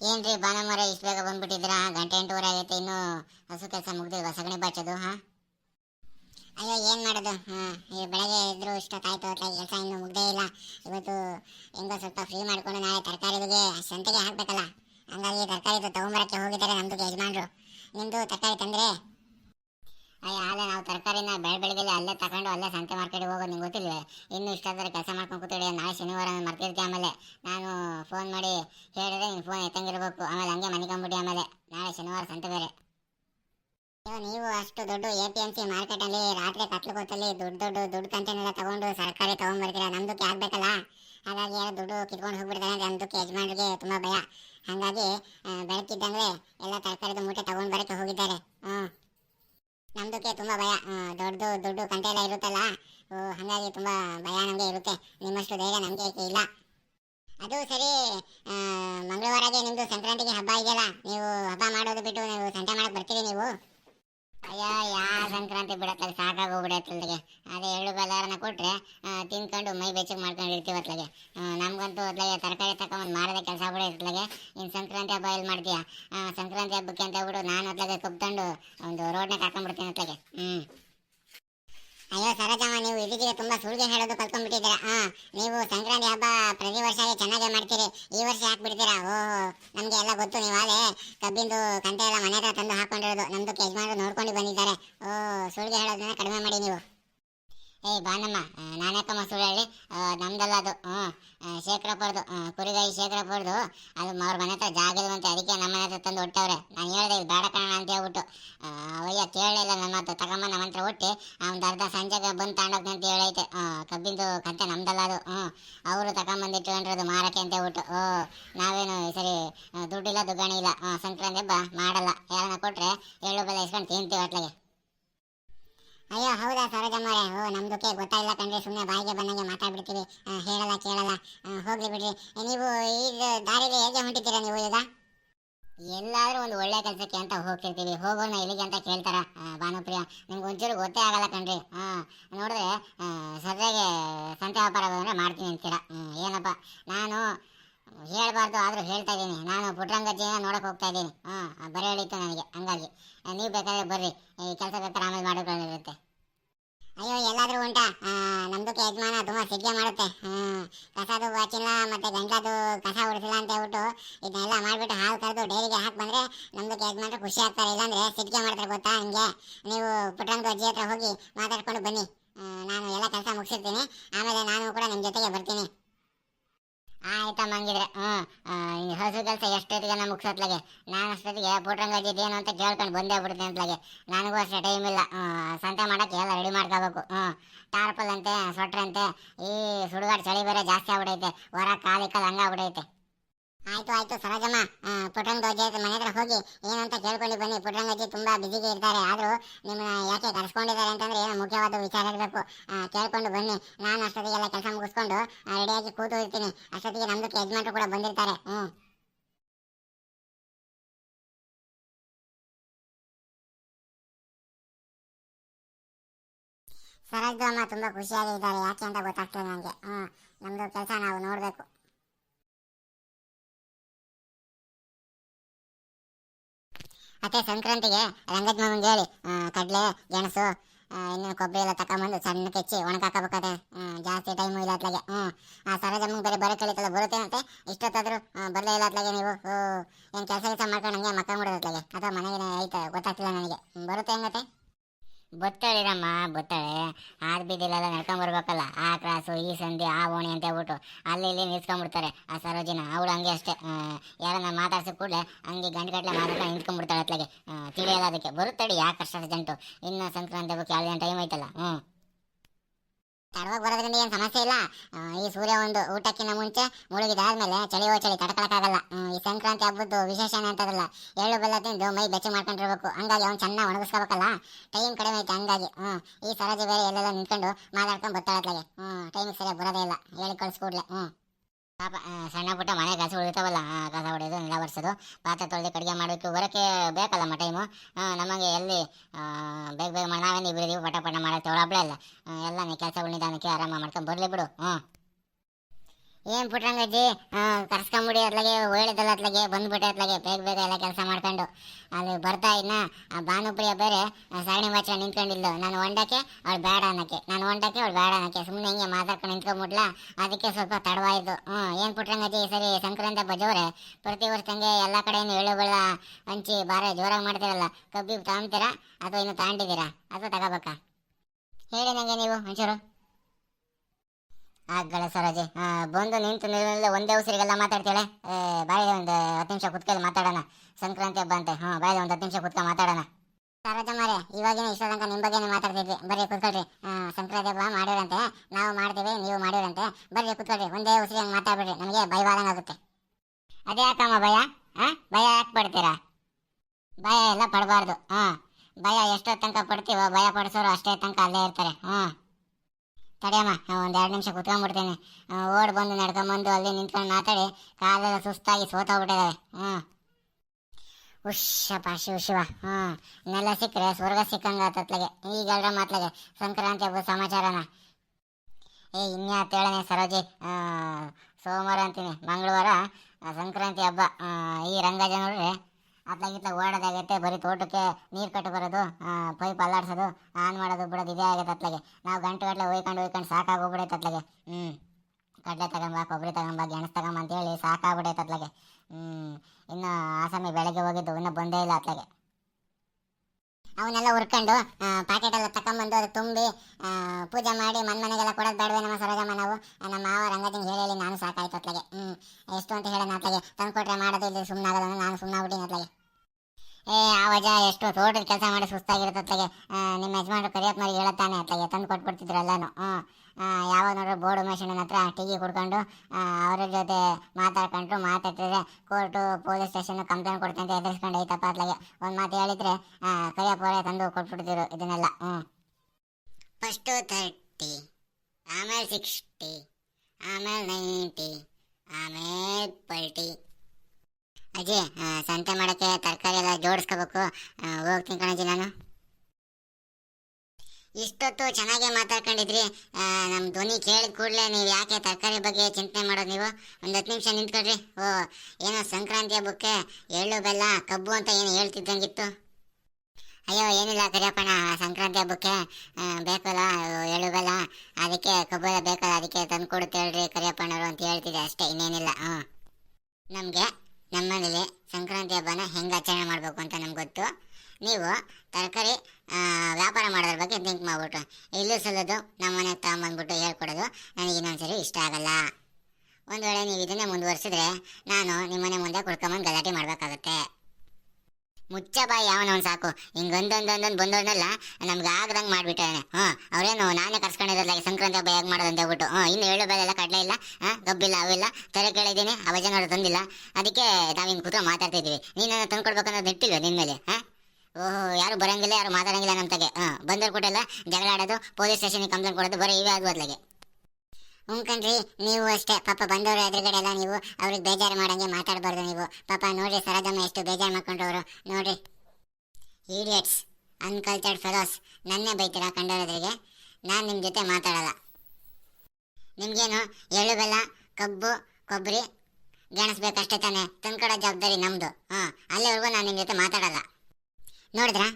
ಏನ್ರಿ ಬಾನಮರ ಇಷ್ಟು ಬೇಗ ಬಂದ್ಬಿಟ್ಟಿದ್ದೀರಾ? ಗಂಟೆ ಎಂಟೂವರೆ ಆಗೈತೆ ಇನ್ನು ಹಸು ಕೆಲಸ ಮುಗ್ದಿಲ್ವಾ? ಸಗಣಿ ಬಾಚೋದು, ಹಾ? ಅಯ್ಯೋ, ಏನು ಮಾಡೋದು? ಹಾಂ ಬೆಳಗ್ಗೆ ಇದ್ರು ಇಷ್ಟೊತ್ತಾಯ್ತು ಅತ್ಲಾಗ ಕೆಲಸ ಇನ್ನು ಮುಗ್ದೇ ಇಲ್ಲ. ಇವತ್ತು ಹೆಂಗೋ ಸ್ವಲ್ಪ ಫ್ರೀ ಮಾಡ್ಕೊಂಡು ನಾಳೆ ತರಕಾರಿಗೆ ಸಂತೆಗೆ ಹಾಕ್ಬೇಕಲ್ಲ. ಹಂಗಾಗಿ ತರಕಾರಿ ತಗೊಂಬರಕ್ಕೆ ಹೋಗಿದ್ದಾರೆ ನಮ್ದು ಯಜಮಾನ್ರು ನಿಮ್ದು ತರಕಾರಿ ತಂದ್ರೆ? ಅಯ್ಯ ನಾವು ತರಕಾರಿನ ಬೆಳೆ ಬೆಳಗ್ಗೆ ಅಲ್ಲೇ ತಗೊಂಡು ಅಲ್ಲೇ ಸಂತೆ ಮಾರ್ಕೆಟ್ಗೆ ಹೋಗೋದು ನಿಮ್ಗೆ ಗೊತ್ತಿಲ್ವೇ? ಇನ್ನು ಇಷ್ಟಾದ್ರೆ ಕೆಲಸ ಮಾಡ್ಕೊಂಡು ಕೂತಿಡಿ ನಾಳೆ ಶನಿವಾರ ಮರ್ತಿರ್ತೀವಿ ಆಮೇಲೆ. ನಾನು ಫೋನ್ ಮಾಡಿ ಹೇಳಿದ್ರೆ ನೀನು ಫೋನ್ ಎತ್ತಂಗಿರ್ಬೇಕು. ಆಮೇಲೆ ಹಂಗೆ ಮನಿಕೊಂಬಿಡಿ ಆಮೇಲೆ. ನಾಳೆ ಶನಿವಾರ ಸಂತೆ ಬೇರೆ. ನೀವು ಅಷ್ಟು ದೊಡ್ಡ ಎ ಪಿ ಎಂ ಸಿ ಮಾರ್ಕೆಟಲ್ಲಿ ರಾತ್ರಿ ಕತ್ಲು ಕೊತ್ತಲ್ಲಿ ದೊಡ್ಡ ದೊಡ್ಡ ದುಡ್ಡು ಕಂತೆನೆಲ್ಲ ತಗೊಂಡು ಸರ್ಕಾರಿ ತಗೊಂಡ್ಬರ್ತೀರ ನಮ್ದಕ್ಕೆ ಆಗ್ಬೇಕಲ್ಲ. ಹಾಗಾಗಿ ಯಾರು ದುಡ್ಡು ಕಿತ್ಕೊಂಡು ಹೋಗ್ಬಿಡ್ತಾರೆ ಅಂತ ನಮ್ದಕ್ಕೆ ಯಜಮಾನ್ರಿಗೆ ತುಂಬ ಭಯ. ಹಾಗಾಗಿ ಬೆಳಕಿದ್ದಂಗೆ ಎಲ್ಲ ತರಕಾರಿದು ಮೂಟೆ ತಗೊಂಡ್ ಬರಕ್ಕೆ ಹೋಗಿದ್ದಾರೆ. ಹ್ಞೂ ನಮ್ದಕ್ಕೆ ತುಂಬ ಭಯ. ದೊಡ್ಡದು ದುಡ್ಡು ಕಂತೆ ಎಲ್ಲ ಇರುತ್ತಲ್ಲ? ಹಾಗಾಗಿ ತುಂಬ ಭಯ ನಮಗೆ ಇರುತ್ತೆ. ನಿಮ್ಮಷ್ಟು ಧೈರ್ಯ ನಮಗೆ ಇಲ್ಲ? ಅದು ಸರಿ. ಮಂಗಳವಾರಗೆ ನಿಮ್ಮದು ಸಂಕ್ರಾಂತಿಗೆ ಹಬ್ಬ ಇದೆಯಲ್ಲ? ನೀವು ಹಬ್ಬ ಮಾಡೋದು ಬಿಟ್ಟು ನೀವು ಸಂತೆ ಮಾಡಕ್ಕೆ ಬರ್ತೀರಿ ನೀವು? ಅಯ್ಯ ಯಾ ಸಂಕ್ರಾಂತಿ ಬಿಡತ್ತಲ್ಲ ಸಾಕಾಗೋಗ್ಬಿಡತ್ತೆ ಅಲ್ಲಿಗೆ ಅದೇ ಎಳ್ಳು ಬೆಲ್ಲಾರನ ಕೊಟ್ಟರೆ ತಿನ್ಕೊಂಡು ಮೈ ಬೆಚ್ಚಗೆ ಮಾಡ್ಕೊಂಡು ಇರ್ತೀವಿ ನಮಗಂತೂ ಅತ್ಲಾಗೆ ತರಕಾರಿ ತಗೊಂಡು ಮಾಡದೆ ಕೆಲಸ ಬಿಡ ಇತ್ಲಾಗೆ ಇನ್ನು ಸಂಕ್ರಾಂತಿ ಹಬ್ಬ ಎಲ್ಲಿ ಮಾಡ್ತೀಯ? ಸಂಕ್ರಾಂತಿ ಹಬ್ಬಕ್ಕೆ ಅಂತ ಹೇಳ್ಬಿಟ್ಟು ನಾನು ಅತ್ಲಾಗೆ ಕಬ್ಬು ಒಂದು ರೋಡ್ನಾಗ ಹಾಕೊಂಡ್ಬಿಡ್ತೀನಿ ಅತ್ಲಾಗೆ. ಹ್ಮ್. ಅಯ್ಯೋ ಸರೋಜಮ್ಮ, ನೀವು ಇದಕ್ಕೆ ತುಂಬಾ ಸುಳ್ಳು ಹೇಳೋದು ಕಲ್ತ್ಕೊಂಡ್ಬಿಟ್ಟಿದ್ದೀರಾ? ಹಾ, ನೀವು ಸಂಕ್ರಾಂತಿ ಹಬ್ಬ ಪ್ರತಿ ವರ್ಷ ಚೆನ್ನಾಗೇ ಮಾಡ್ತೀರಿ. ಈ ವರ್ಷ ಹಾಕ್ಬಿಡ್ತೀರಾ ಓಹ್, ನಮ್ಗೆ ಎಲ್ಲ ಗೊತ್ತು, ನೀವು ಅದೇ ಕಬ್ಬಿಂದು ಕಂತೆ ಎಲ್ಲ ಮನೆ ಹತ್ರ ತಂದು ಹಾಕೊಂಡಿರೋದು. ನಮ್ದು ಯಜಮಾನರು ನೋಡ್ಕೊಂಡು ಬಂದಿದ್ದಾರೆ. ಓ ಸುಳ್ಳು ಹೇಳೋದನ್ನ ಕಡಿಮೆ ಮಾಡಿ ನೀವು. ಏಯ್, ಬಾನಮ್ಮ ನಾನಕ್ಕಮ್ಮ ಸುಳ್ಳು ಹೇಳಿ. ನಮ್ದಲ್ಲ ಅದು. ಹ್ಞೂ ಶೇಖರಪ್ಪರ್ದು ಕುರಿಗಾಯಿ ಶೇಖರಪ್ಪರ್ದು ಅದು ಅವ್ರ ಮನೆ ಹತ್ರ ಜಾಗ ಇಲ್ವಂತೆ, ಅದಕ್ಕೆ ನಮ್ಮ ಮನೆ ಹತ್ರ ತಂದು ಹೊಟ್ಟವ್ರೆ. ನಾನು ಹೇಳಿದೆ, ಇದು ಬೇಡ ಕಾರಣ ಅಂತ ಹೇಳ್ಬಿಟ್ಟು. ಅವಯ್ಯ ಕೇಳಲಿಲ್ಲ ನನ್ನ ಹತ್ರ. ತಗೊಂಬ ನಮ್ಮ ಹತ್ರ ಹುಟ್ಟಿ ಅವ್ನು ಅರ್ಧ ಸಂಜೆಗೆ ಬಂದು ತಗೊಂಡೋಗ್ತೀನಿ ಅಂತ ಹೇಳೈತೆ. ಕಬ್ಬಿಂದು ಕಂತೆ ನಮ್ದಲ್ಲ ಅದು. ಹ್ಞೂ, ಅವರು ತಗೊಂಬಂದಿಟ್ಕೊಂಡಿರೋದು ಮಾರಕ್ಕೆ ಅಂತ ಹೇಳ್ಬಿಟ್ಟು. ಓ, ನಾವೇನು ಸರಿ ದುಡ್ಡಿಲ್ಲ ದುಗಾಣಿ ಇಲ್ಲ. ಸಂಕ್ರಾಂತಿ ಹಬ್ಬ ಮಾಡಲ್ಲ. ಯಾರನ್ನ ಕೊಟ್ಟರೆ ಎಳ್ಳು ಬೆಲ್ಲ ಇಸ್ಕೊಂಡು ತಿಂತೀವಿ ಅಟ್ಲಾಗೆ ಅಯ್ಯೋ, ಹೌದಾ ಸರೋಜಮ್ಮರೇ ಓ ನಮ್ದಕ್ಕೆ ಗೊತ್ತಾಗಿಲ್ಲ ಕಣ್ರಿ ಸುಮ್ಮನೆ ಬಾಯಿಗೆ ಬಂದಂಗೆ ಮಾತಾಡ್ಬಿಡ್ತೀವಿ. ಹೇಳಲ್ಲ, ಕೇಳಲ್ಲ. ಹೋಗ್ಲಿ ಬಿಡ್ರಿ. ನೀವು ಈಗ ದಾರಿಲಿ ಹೇಗೆ ಹೊಂಟಿದ್ದೀರಾ ನೀವು ಈಗ? ಎಲ್ಲಾದ್ರೂ ಒಂದು ಒಳ್ಳೆ ಕೆಲಸಕ್ಕೆ ಅಂತ ಹೋಗ್ತಿರ್ತೀವಿ. ಹೋಗೋಣ ಇಲ್ಲಿಗೆ ಅಂತ ಕೇಳ್ತಾರ ಭಾನುಪ್ರಿಯ. ನಿಮ್ಗೆ ಒಂಚೂರು ಗೊತ್ತೇ ಆಗಲ್ಲ ಕಣ್ರಿ. ಹಾಂ ನೋಡಿದ್ರೆ ಸದ್ಯಾಗೆ ಸಂತೆ ವ್ಯಾಪಾರ ಅಂದರೆ ಮಾಡ್ತೀನಿ ಅಂತೀರಾ. ಏನಪ್ಪ? ನಾನು ಹೇಳ್ಬಾರ್ದು, ಆದರೂ ಹೇಳ್ತಾ ಇದ್ದೀನಿ. ನಾನು ಪುಟ್ರಂಗಜ್ಜಿನ ನೋಡಕ್ಕೆ ಹೋಗ್ತಾ ಇದ್ದೀನಿ. ಹಾಂ ಬರೀ ಹೇಳಿತ್ತು ನನಗೆ, ಹಂಗಾಗಿ. ನೀವು ಬೇಕಾದ್ರೆ ಬರ್ರಿ. ಈ ಕೆಲಸ ಬೇಕಾದ್ರೆ ಆಮೇಲೆ ಮಾಡಿಕೊಂಡಿರುತ್ತೆ ಅಯ್ಯೋ, ಎಲ್ಲಾದರೂ ಉಂಟಾ? ನಮ್ದಕ್ಕೆ ಯಜಮಾನ ತುಂಬ ಸಿಗ್ಗೆ ಮಾಡುತ್ತೆ. ಕಸದು ವಾಚಿಲ್ಲ ಮತ್ತು ಗಂಟದು ಕಸ ಉಡಿಸಿಲ್ಲ ಅಂತ ಹೇಳ್ಬಿಟ್ಟು ಇದನ್ನೆಲ್ಲ ಮಾಡಿಬಿಟ್ಟು ಹಾಲು ಕರೆದು ಡೈರಿಗೆ ಹಾಕಿ ಬಂದರೆ ನಮ್ದಕ್ಕೆ ಯಜಮಾನ ಖುಷಿ ಆಗ್ತಾರೆ. ಇಲ್ಲಾಂದರೆ ಸಿದ್ಧ ಮಾಡ್ತಾರೆ ಗೊತ್ತಾ ಹಂಗೆ? ನೀವು ಪುಟ್ರಂಗ ಅಜ್ಜಿ ಹತ್ರ ಹೋಗಿ ಮಾತಾಡ್ಕೊಂಡು ಬನ್ನಿ. ನಾನು ಎಲ್ಲ ಕೆಲಸ ಮುಗಿಸಿರ್ತೀನಿ. ಆಮೇಲೆ ನಾನು ಕೂಡ ನಿಮ್ಮ ಜೊತೆಗೆ ಬರ್ತೀನಿ. ಆಯ್ತಮ್ಮ ಹಂಗಿದ್ರೆ ಹ್ಞೂ ಹಸು ಕೆಲಸ ಎಷ್ಟೊತ್ತಿಗೆ ನಮ್ಮ ಮುಗಿಸೋತ್ಲಾಗೆ? ನಾನು ಅಷ್ಟೊತ್ತಿಗೆ ಪುಟ್ರಂಗಜ್ಜಿ ಏನು ಅಂತ ಕೇಳ್ಕೊಂಡು ಬಂದೇ ಬಿಡ್ತೀನಿ ಅಂತಲಾಗೆ. ನನಗೂ ಅಷ್ಟೇ ಟೈಮ್ ಇಲ್ಲ. ಸಂತೆ ಮಾಡಕ್ಕೆ ಎಲ್ಲ ರೆಡಿ ಮಾಡ್ಕೋಬೇಕು. ಹ್ಞೂ ಟಾರ್ಪಲ್ ಅಂತೆ ಸ್ವೆಟ್ರ್ ಅಂತೆ, ಈ ಸುಡುಗಾಡು ಚಳಿ ಬೇರೆ ಜಾಸ್ತಿ ಆಗ್ಬಿಡೈತೆ. ಹೊರ ಕಾಲಿ ಕಾಲು ಹಂಗಾಗ್ಬಿಡೈತೆ. ಆಯ್ತು ಆಯ್ತು, ಸರೋಜಮ್ಮ. ಪುಟ್ಟರಂಗಜ್ಜಿ ಮನೆ ಹತ್ರ ಹೋಗಿ ಏನಂತ ಕೇಳ್ಕೊಂಡು ಬನ್ನಿ. ಪುಟ್ಟರಂಗಜ್ಜಿ ತುಂಬಾ ಬಿಸಿಗೆ ಇರ್ತಾರೆ ಆದರೂ ನಿಮ್ಮನ್ನ ಯಾಕೆ ಕರೆಸ್ಕೊಂಡಿದ್ದಾರೆ ಅಂತಂದ್ರೆ ಏನೋ ಮುಖ್ಯವಾದ ವಿಚಾರ ಇರಬೇಕು. ಕೇಳ್ಕೊಂಡು ಬನ್ನಿ. ನಾನು ಅಷ್ಟೊತ್ತಿಗೆಲ್ಲ ಕೆಲಸ ಮುಗಿಸ್ಕೊಂಡು ರೆಡಿಯಾಗಿ ಕೂತು ಇರ್ತೀನಿ. ಅಷ್ಟೊತ್ತಿಗೆ ನಮ್ದಕ್ಕೆ ಯಜಮಾನ್ರು ಕೂಡ ಬಂದಿರ್ತಾರೆ. ಹ್ಞೂ ಸರೋಜ್ ಅಮ್ಮ ತುಂಬಾ ಖುಷಿಯಾಗಿದ್ದಾರೆ ಯಾಕೆ ಅಂತ ಗೊತ್ತಾಗ್ತದೆ ನನಗೆ ಹ್ಞೂ ನಮ್ದು ಕೆಲಸ ನಾವು ನೋಡಬೇಕು. ಮತ್ತೆ ಸಂಕ್ರಾಂತಿಗೆ ರಂಗದ ಮಾಮಂಗೆ ಹೇಳಿ ಕಡಲೆ, ಗೆಣಸು ಇನ್ನು ಕೊಬ್ಬರಿ ಎಲ್ಲ ತಕೊಂಬಂದು ಸಣ್ಣ ಕೆಚ್ಚಿ ಒಣಗಾಕಬೇಕಾದ್ರೆ ಜಾಸ್ತಿ ಟೈಮು ಇಲ್ಲ ಅತ್ಲಾಗೆ ಹ್ಞೂ ಆ ಸರೋಜಮ್ಮಂಗೆ ಬೇರೆ ಬರೋ ಕಳಿತಲ್ಲ ಬರುತ್ತೆ ಅಂತೆ ಇಷ್ಟೊತ್ತಾದ್ರೂ ಆ, ಬರ್ಲೇ ಇಲ್ಲ ಅತ್ಲಾಗೆ ನೀವು ಓ ಏನು ಕೆಲಸ ಕೆಲಸ ಮಾಡ್ಕೊಂಡು ಹಂಗೆ ಮಕ್ಕಂಬಿಡೋದು ಅತ್ಲಾಗೆ ಅಥವಾ ಮನೆಗೆ ಐತೆ ಗೊತ್ತಾಗ್ತಿಲ್ಲ ನನಗೆ ಹ್ಮ್, ಬರುತ್ತೆ ಹೆಂಗತ್ತೆ ಬತ್ತಾಳಿರಮ್ಮ ಬತ್ತಾಳೆ ಆದ್ ಬೀದಿಲೆಲ್ಲ ನಡ್ಕೊಂಬರ್ಬೇಕಲ್ಲ ಆ ಕ್ರಾಸು ಈ ಸಂಧಿ ಆ ಓಣಿ ಅಂತ ಹೇಳ್ಬಿಟ್ಟು ಅಲ್ಲಿ ಇಲ್ಲಿ ನಿಲ್ಸ್ಕೊಂಡ್ಬಿಡ್ತಾರೆ ಆ ಸರೋಜಿನ ಅವಳು ಹಂಗೆ ಅಷ್ಟೇ. ಯಾರನ್ನ ಮಾತಾಡ್ಸಿ ಕೂಡಲೇ ಹಂಗೆ ಗಂಟು ಗಟ್ಟಲೆ ಮಾತಾಡ್ಕೊಂಡು ನಿಂತ್ಕೊಂಡ್ಬಿಡ್ತಾಳೆ ಅತ್ಲಾಗೆ. ತಿಳಿಯಲ್ಲ ಅದಕ್ಕೆ. ಬರುತ್ತಡಿ ಯಾಕೆ ಅಷ್ಟು ಅರ್ಜೆಂಟು ಇನ್ನು ಸಂಕ್ರಾಂತಿ ಹಬ್ಬಕ್ಕೆ ಎರಡು ಟೈಮ್ ಐತಲ್ಲ. ಹ್ಞೂ ತಡವಾಗಿ ಬರೋದ್ರಿಂದ ಏನು ಸಮಸ್ಯೆ ಇಲ್ಲ. ಈ ಸೂರ್ಯ ಒಂದು ಊಟಕ್ಕಿಂತ ಮುಂಚೆ ಮುಳುಗಿದಾದ್ಮೇಲೆ ಚಳಿ ಓ ಚಳಿ ತಡ್ಕೊಳಕ್ಕಾಗಲ್ಲ. ಈ ಸಂಕ್ರಾಂತಿ ಹಬ್ಬದ್ದು ವಿಶೇಷ ಅಂತದಲ್ಲ ಎಳ್ಳು ಬೆಲ್ಲ ತಿಂದು ಮೈ ಬೆಚ್ಚ ಮಾಡ್ಕೊಂಡಿರ್ಬೇಕು. ಹಂಗಾಗಿ ಅವ್ನು ಚೆನ್ನಾಗಿ ಒಣಗಿಸ್ಕೋಬೇಕಲ್ಲ. ಟೈಮ್ ಕಡಿಮೆ ಐತೆ ಹಂಗಾಗಿ. ಹ್ಞೂ ಈ ಸರೋಜ ಬೇರೆ ಎಲ್ಲೆಲ್ಲ ನಿಂತ್ಕೊಂಡು ಮಾತಾಡ್ಕೊಂಡು ಬರ್ತಾಳತ್ಲಾಗೆ ಹ್ಞೂ ಟೈಮಿಗೆ ಸರಿಯಾಗಿ ಬರೋದೇ ಇಲ್ಲ. ಹೇಳಿ ಕಳಿಸ್ಕೊಡ್ಲೆ ಹ್ಞೂ ಪಾಪ ಸಣ್ಣ ಪುಟ್ಟ ಮನೆ ಕಸ ಉಳಿತಾವಲ್ಲ ಕಸ ಹೊಡೆಯೋದು ನೆಲ ಒರೆಸೋದು ಪಾತ್ರೆ ತೊಳೆದು ಕಡಿಗೆ ಮಾಡೋಕ್ಕೆ ಬರೋಕ್ಕೆ ಬೇಕಲ್ಲಮ್ಮ ಟೈಮು ನಮಗೆ ಎಲ್ಲಿ ಬೇಗ ಬೇಗ ನಾವೇನು ಇಬ್ಬರಿದ್ದೀವಿ ಪಟ ಪಟ ಮಾಡೋಕ್ಕೆ ಒಳಬ್ಳೆ ಅಲ್ಲ ಆ, ಎಲ್ಲ ನೀ ಕೆಲಸ ಉಳಿದಾನಕ್ಕೆ ಆರಾಮ ಮಾಡ್ಕೊಂಡು ಬರಲಿ ಬಿಡು ಹ್ಞೂ ಏನ್ ಪುಟ್ರಂಗಜ್ಜಿ ಕರ್ಸ್ಕೊಂಬಿಡಿ ಅತ್ಲಾಗೆ ಒಳ್ಳೆದಲ್ಲ ಅತ್ಲಾಗೆ ಬಂದ್ಬಿಟ್ಟೆ ಅತ್ಲಾಗೆ ಬೇಗ ಬೇಗ ಎಲ್ಲ ಕೆಲಸ ಮಾಡ್ಕೊಂಡು. ಅಲ್ಲಿ ಬರ್ತಾ ಇನ್ನ ಆ ಭಾನುಪ್ರಿಯ ಬೇರೆ ಸರಣಿ ಮಚ್ಚ ನಿಂತ್ಕೊಂಡಿಲ್ಲ ನಾನು ಹೊಂಡಕ್ಕೆ, ಅವಳು ಬೇಡ ಅನ್ನಕ್ಕೆ. ನಾನು ಹೊಂಡಕ್ಕೆ, ಅವಳು ಬೇಡ ಅನ್ನಕ್ಕೆ. ಸುಮ್ಮನೆ ಹಿಂಗೆ ಮಾತಾಡ್ಕೊಂಡು ನಿಂತ್ಕೊಂಡ್ಬಿಡ್ಲಾ ಅದಕ್ಕೆ ಸ್ವಲ್ಪ ತಡವಾಯಿತು. ಹ್ಞೂ, ಏನು ಪುಟ್ರಂಗಜ್ಜಿ ಸರಿ ಸಂಕ್ರಾಂತಿ ಜೋರೆ? ಪ್ರತಿ ವರ್ಷಂಗೆ ಎಲ್ಲ ಕಡೆಯಿಂದ ಎಳ್ಳು ಬೆಳ ಹಂಚಿ ಬಾರ ಜೋರಾಗಿ ಮಾಡ್ತೀರಲ್ಲ ಕಬ್ಬಿ ತಗೊಂತೀರಾ ಅಥವಾ ಇನ್ನು ತಗೊಂಡಿದ್ದೀರಾ ಅಥವಾ ತಗೋಬೇಕಾ? ಹೇಳಿ ನನಗೆ ನೀವು, ಒಂಚೂರು. ಆಗ್ಗಳ ಸರೋಜಿ. ಬಂದು ನಿಂತು ನಿಲ್ಲ ಒಂದೇ ಉಸಿರಿಗೆಲ್ಲ ಏ ಬಾಯಿ ಒಂದು ಹತ್ತು ನಿಮಿಷ ಕುತ್ಕೊಂಡು ಮಾತಾಡೋಣ. ಸಂಕ್ರಾಂತಿ ಹಬ್ಬ ಅಂತೆ. ಹಾಂ ಬಾಯಿ ಒಂದು ಹತ್ತು ನಿಮಿಷ ಕುತ್ಕೊಂಡು ಮಾತಾಡೋಣ. ಸರೋಜ ಮಾರೆ, ಇವಾಗಿನ ಇಷ್ಟ ತನಕ ನಿಮ್ಮ ಬಗ್ಗೆನೇ ಮಾತಾಡ್ತಿದ್ವಿ. ಬರ್ರಿ, ಕುತ್ಕೊಳ್ರಿ. ಸಂಕ್ರಾಂತಿ ಹಬ್ಬ ಮಾಡಿರಂತೆ. ನಾವು ಮಾಡ್ತೀವಿ, ನೀವು ಮಾಡಿರಂತೆ. ಬರ್ರಿ, ಕುತ್ಕೊಳ್ರಿ. ಒಂದೇ ಉಸಿರಿ ಹಂಗೆ ಮಾತಾಡ್ಬಿಡ್ರಿ. ನಮಗೆ ಭಯವಾದಂಗೆ ಆಗುತ್ತೆ. ಅದೇ ಯಾಕಮ್ಮ ಭಯ? ಹಾಂ ಭಯ ಯಾಕೆ ಪಡ್ತೀರಾ? ಭಯ ಎಲ್ಲ ಪಡಬಾರ್ದು. ಹಾಂ, ಭಯ ಎಷ್ಟೋ ತನಕ ಪಡ್ತೀವೋ, ಭಯ ಪಡಿಸೋರು ಅಷ್ಟೇ ತನಕ ಅಲ್ಲೇ ಇರ್ತಾರೆ. ಹಾಂ. ತಡಿಯಮ್ಮ ಒಂದು ಎರಡು ನಿಮಿಷ ಕುತ್ಕೊಂಡ್ಬಿಡ್ತೇನೆ. ಓಡ್ ಬಂದು ನಡ್ಕೊಂಬಂದು ಅಲ್ಲಿ ನಿಂತ್ಕೊಂಡು ಮಾತಾಡಿ, ಕಾಲೆಲ್ಲ ಸುಸ್ತಾಗಿ ಸೋತೋಗ್ಬಿಟ್ಟಿದ್ದಾವೆ ಹ್ಞೂ ಉಶ್ಶಪ್ಪ, ಶಿವ ಶಿವ. ಹ್ಞೂ ನೆಲ ಸಿಕ್ಕರೆ ಸ್ವರ್ಗ ಸಿಕ್ಕಂಗ ಆತತ್ಲಗೆ. ಈಗ ಮಾತ್ಲಗೆ ಸಂಕ್ರಾಂತಿ ಹಬ್ಬದ ಸಮಾಚಾರನ? ಏ, ಇನ್ಯಾತ ಹೇಳನೆ ಸರೋಜಿ? ಸೋಮವಾರ ಅಂತೀನಿ. ಮಂಗಳವಾರ ಸಂಕ್ರಾಂತಿ ಹಬ್ಬ. ಈ ರಂಗಜ ನೋಡ್ರಿ ಅತ್ಲಾಗಿತ್ಲಾಗ ಓಡೋದಾಗೈತೆ, ಬರೀ ತೋಟಕ್ಕೆ ನೀರು ಕಟ್ಟು ಬರೋದು ಪೈಪ್ ಅಲ್ಲಾಡ್ಸೋದು, ಆನ್ ಮಾಡೋದು ಬಿಡೋದು ಇದೇ ಆಗೈತೆ ಅತ್ಲಾಗೆ ನಾವು ಗಂಟು ಗಟ್ಟಲೆ ಒಯ್ಕೊಂಡು ಒಯ್ಕೊಂಡು ಸಾಕಾಗೋಗ್ಬಿಡೈತೆ ಅತ್ಲಾಗೆ ಹ್ಞೂ ಕಡಲೆ ತಗೊಂಬಾ, ಕೊಬ್ಬರಿ ತಗೊಂಬಾ, ಗೆಣಸು ತಗೊಂಬ ಅಂತೇಳಿ ಸಾಕಾಗ್ಬಿಡೈತೆ ಅತ್ಲಾಗೆ ಹ್ಞೂ ಇನ್ನು ಆಸಾಮಿ ಬೆಳಗ್ಗೆ ಹೋಗಿದ್ದು, ಇನ್ನೂ ಬಂದೇ ಇಲ್ಲ ಅತ್ಲಾಗೆ ಅವನ್ನೆಲ್ಲ ಹುರ್ಕೊಂಡು ಪ್ಯಾಕೆಟ್ ಎಲ್ಲ ತಕೊಂಬಂದು ಅದು ತುಂಬಿ ಆ, ಪೂಜೆ ಮಾಡಿ ಮನ್ ಮನೆಗೆಲ್ಲ ಕೊಡೋದು ಬೇಡವೇ ನಮ್ಮ ಸರೋಜಮ್ಮ ನಾವು. ನಮ್ಮ ಮಾವ ರಂಗಜಿಂಗ್ ಹೇಳಿ ಹೇಳಿ ನಾನು ಸಾಕಾಯ್ತು ಅತ್ಲಾಗೆ. ಹ್ಞೂ ಎಷ್ಟು ಅಂತ ಹೇಳೋಣ ಅತ್ಲಾಗೆ. ತಂದ್ಕೊಟ್ರೆ ಮಾಡೋದು ಇಲ್ಲಿ ಸುಮ್ಮನಾಗಲ್ಲ ನಾನು ಸುಮ್ಮನಾಗ್ಬಿಟ್ಟಿನಿ ಅತ್ಲಾಗೆ. ಏ ಆವಜ ಎಷ್ಟು ತೋಟದ ಕೆಲಸ ಮಾಡಿ ಸುಸ್ತಾಗಿರುತ್ತೆ ಅತ್ಲಾಗೆ. ನಿಮ್ಮ ಯಜಮಾನ್ರು ಮಾಡಿ ಹೇಳುತ್ತಾನೆ ಅತ್ಲಾಗೆ. ತಂದು ಕೊಟ್ಬಿಡ್ತಿದ್ರು ಎಲ್ಲಾನು. ಹ್ಞೂ ಯಾವಾಗ ನೋಡ್ರು ಬೋರ್ಡ್ ಮೆಷಿನ್ ಹತ್ರ ಟೀಗಿ ಕುಡ್ಕೊಂಡು ಅವ್ರ ಜೊತೆ ಮಾತಾಡ್ಕೊಂಡ್ರು, ಮಾತಾಡ್ತಿದ್ರೆ ಕೋರ್ಟು, ಪೊಲೀಸ್ ಸ್ಟೇಷನ್ ಕಂಪ್ಲೇಂಟ್ ಕೊಡ್ತಂತ ಎದುರಿಸ್ಕೊಂಡು ಐತಪ್ಪ ಅತ್ಲಾಗೆ ಒಂದು ಮಾತು ಹೇಳಿದ್ರೆ ಕೈಯ ಪೋಳೆ ತಂದು ಕೊಟ್ಬಿಡ್ತಿದ್ರು ಇದನ್ನೆಲ್ಲ. ಹ್ಞೂ ಫಸ್ಟು ತರ್ಟಿ ಆಮೇಲೆ ಸಿಕ್ಸ್ಟಿ ಆಮೇಲೆ ನೈಂಟಿ ಆಮೇಲೆ ಪಲ್ಟಿ ಅಜ್ಜಿ ಸಂತೆ ಮಾಡೋಕ್ಕೆ ತರಕಾರಿ ಎಲ್ಲ ಜೋಡಿಸ್ಕೋಬೇಕು. ಹೋಗ್ತೀನಿ ಕಣಜ್ಜಿ ನಾನು. ಇಷ್ಟೊತ್ತು ಚೆನ್ನಾಗೆ ಮಾತಾಡ್ಕೊಂಡಿದ್ರಿ. ನಮ್ಮ ಧ್ವನಿ ಕೇಳಿದ ಕೂಡಲೇ ನೀವು ಯಾಕೆ ತರಕಾರಿ ಬಗ್ಗೆ ಚಿಂತನೆ ಮಾಡೋದು ನೀವು? ಒಂದು ಹತ್ತು ನಿಮಿಷ ನಿಂತ್ಕೊಳ್ರಿ. ಓ, ಏನೋ ಸಂಕ್ರಾಂತಿ ಹಬ್ಬಕ್ಕೆ ಎಳ್ಳು, ಬೆಲ್ಲ, ಕಬ್ಬು ಅಂತ ಏನು ಹೇಳ್ತಿದ್ದಂಗಿತ್ತು. ಅಯ್ಯೋ, ಏನಿಲ್ಲ ಕರಿಯಪ್ಪಣ್ಣ, ಸಂಕ್ರಾಂತಿ ಹಬ್ಬಕ್ಕೆ ಬೇಕಲ್ಲ, ಎಳ್ಳು, ಬೆಲ್ಲ, ಅದಕ್ಕೆ ಕಬ್ಬು ಎಲ್ಲ ಬೇಕಲ್ಲ, ಅದಕ್ಕೆ ತಂದು ಕೊಡುತ್ತೆ ಹೇಳ್ರಿ ಕರಿಯಪ್ಪಣ್ಣವರು ಅಂತ ಹೇಳ್ತಿದ್ದೆ ಅಷ್ಟೇ, ಇನ್ನೇನಿಲ್ಲ ಹಾಂ ನಮಗೆ, ನಮ್ಮನೇಲಿ ಸಂಕ್ರಾಂತಿ ಹಬ್ಬನ ಹೆಂಗೆ ಆಚರಣೆ ಮಾಡಬೇಕು ಅಂತ ನಮ್ಗೆ ಗೊತ್ತು. ನೀವು ತರಕಾರಿ ವ್ಯಾಪಾರ ಮಾಡೋದ್ರ ಬಗ್ಗೆ ಥಿಂಕ್ ಮಾಡ್ಬಿಟ್ಟು ಇಲ್ಲೂ ಸಲ್ಲೋದು ನಮ್ಮ ಮನೆಗೆ ತಗೊಂಬಂದ್ಬಿಟ್ಟು ಹೇಳ್ಕೊಡೋದು ನನಗೆ ಇನ್ನೊಂದ್ಸರಿ ಇಷ್ಟ ಆಗಲ್ಲ. ಒಂದು ವೇಳೆ ನೀವು ಇದನ್ನೇ ಮುಂದುವರಿಸಿದ್ರೆ ನಾನು ನಿಮ್ಮ ಮನೆ ಮುಂದೆ ಕುಡ್ಕೊಂಬಂದು ಗಲಾಟೆ ಮಾಡಬೇಕಾಗತ್ತೆ. ಮುಚ್ಚ ಬಾಯಿ ಒಂದು ಸಾಕು. ಹಿಂಗೊಂದೊಂದೊಂದೊಂದು ಬಂದವನ್ನೆಲ್ಲ ನಮ್ಗೆ ಆಗ್ದಂಗೆ ಮಾಡಿಬಿಟ್ಟಾನೆ ಹಾಂ, ಅವರೇನು ನಾನೇ ಕರ್ಸ್ಕೊಂಡಿರಲ್ಲ ಸಂಕ್ರಾಂತಿ ಮಾಡೋದು ಅಂತ ಹೇಳ್ಬಿಟ್ಟು. ಹ್ಞೂ ಇನ್ನು ಏಳು ಬೆಲೆಲ್ಲ ಕಡಲೆ ಇಲ್ಲ, ಹಾಂ ಗಬ್ಬಿಲ್ಲ ಅವಿಲ್ಲ ತಲೆ ಕೇಳಿದ್ದೀನಿ ಅವಜನವರು ತಂದಿಲ್ಲ. ಅದಕ್ಕೆ ನಾವು ಹಿಂಗೆ ಕೂತ್ಕೊಂಡು ಮಾತಾಡ್ತಿದ್ದೀವಿ ನೀನು ತಂದು ಕೊಡ್ಬೇಕನ್ನೋದು ನೆಟ್ಟಿಲ್ವ ನಿನ್ನ ಮೇಲೆ, ಹಾಂ? ಓಹೋ ಯಾರು ಬರಂಗಿಲ್ಲ, ಯಾರು ಮಾತಾಡಂಗಿಲ್ಲ ನಮ್ಮ ತಗೆ ಹಾಂ, ಬಂದವ್ರು ಜಗಳ ಆಡೋದು ಪೊಲೀಸ್ ಸ್ಟೇಷನ್ಗೆ ಕಂಪ್ಲೇಂಟ್ ಕೊಡೋದು, ಬರೀ ಇವೇ ಅದು ಹ್ಞೂ ಕಣ್ರಿ, ನೀವು ಅಷ್ಟೇ. ಪಾಪ ಬಂದವರು ಎದುರುಗಡೆ ಎಲ್ಲ ನೀವು, ಅವ್ರಿಗೆ ಬೇಜಾರು ಮಾಡಂಗೆ ಮಾತಾಡಬಾರ್ದು ನೀವು. ಪಾಪ ನೋಡ್ರಿ ಸರದಮ್ಮ ಎಷ್ಟು ಬೇಜಾರು ಮಾಡ್ಕೊಂಡವರು ನೋಡ್ರಿ. ಈಡಿಯಟ್ಸ್ ಅನ್ಕಲ್ಚರ್ಡ್ ಫೆಲೋಸ್ ನನ್ನೇ ಬೈತೀರಾ ಕಂಡವರೆದ್ರಿಗೆ ನಾನು ನಿಮ್ಮ ಜೊತೆ ಮಾತಾಡಲ್ಲ. ನಿಮಗೇನು ಎಳ್ಳು ಬೆಲ್ಲ ಕಬ್ಬು, ಕೊಬ್ಬರಿ ಗೆಣಸ್ಬೇಕಷ್ಟೇ ತಾನೇ. ತಂದ್ಕೊಡೋ ಜವಾಬ್ದಾರಿ ನಮ್ಮದು ಹಾಂ, ಅಲ್ಲಿವರೆಗೂ ನಾನು ನಿಮ್ಮ ಜೊತೆ ಮಾತಾಡಲ್ಲ. ನೋಡಿದ್ರಾ?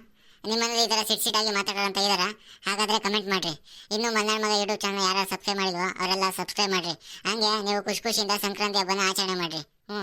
ನಿಮ್ಮನೇಲಿ ಈ ಥರ ಸಿಟ್ ಸಿಟ್ಟಾಗಿ ಮಾತಾಡೋರು ಅಂತ ಇದ್ದಾರಾ ಹಾಗಾದರೆ ಕಮೆಂಟ್ ಮಾಡಿರಿ. ಇನ್ನು ಮಲ್ನಾಡ್ ಮಗ ಯೂಟ್ಯೂಬ್ ಚಾನಲ್ ಯಾರು ಸಬ್ಸ್ಕ್ರೈಬ್ ಮಾಡಿಲ್ವೋ, ಅವರೆಲ್ಲ ಸಬ್ಸ್ಕ್ರೈಬ್ ಮಾಡಿರಿ. ಹಂಗೆ ನೀವು ಖುಷಿ ಖುಷಿಯಿಂದ ಸಂಕ್ರಾಂತಿ ಹಬ್ಬನ ಆಚರಣೆ ಮಾಡಿರಿ. ಹ್ಞೂ